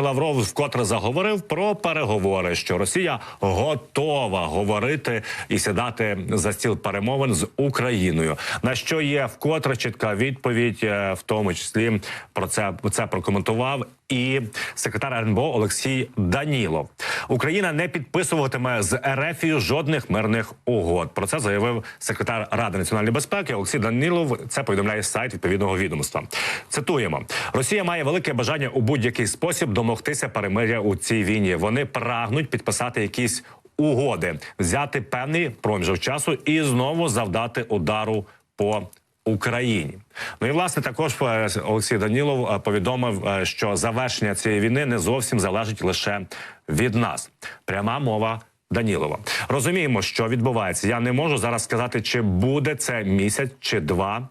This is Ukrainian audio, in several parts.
Лавров вкотре заговорив про переговори, що Росія готова говорити і сідати за стіл перемовин з Україною. На що є вкотре чітка відповідь, е, в тому числі про це це прокоментував і секретар РНБО Олексій Данілов. Україна не підписуватиме з РФ жодних мирних угод. Про це заявив секретар Ради національної безпеки Олексій Данілов. Це повідомляє сайт відповідного відомства. Цитуємо: Росія має велике бажання у будь-який спосіб домогтися перемиря у цій війні. Вони прагнуть підписати якісь угоди, взяти певний проміжок часу і знову завдати удару по. Україні, ну і власне також е, Олексій Данілов е, повідомив, е, що завершення цієї війни не зовсім залежить лише від нас. Пряма мова Данілова. Розуміємо, що відбувається. Я не можу зараз сказати, чи буде це місяць чи два.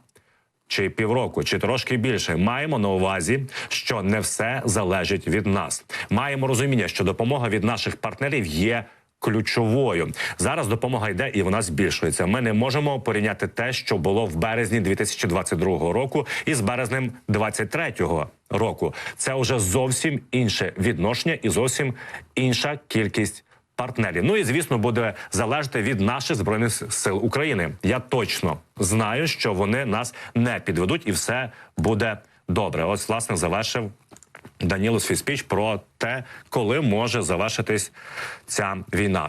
Чи півроку, чи трошки більше, маємо на увазі, що не все залежить від нас. Маємо розуміння, що допомога від наших партнерів є ключовою. Зараз допомога йде і вона збільшується. Ми не можемо порівняти те, що було в березні 2022 року, із березнем 2023 року. Це вже зовсім інше відношення і зовсім інша кількість. Партнерів, ну і звісно, буде залежати від наших збройних сил України. Я точно знаю, що вони нас не підведуть, і все буде добре. Ось власне завершив Даніло Свіспіч про те, коли може завершитись ця війна.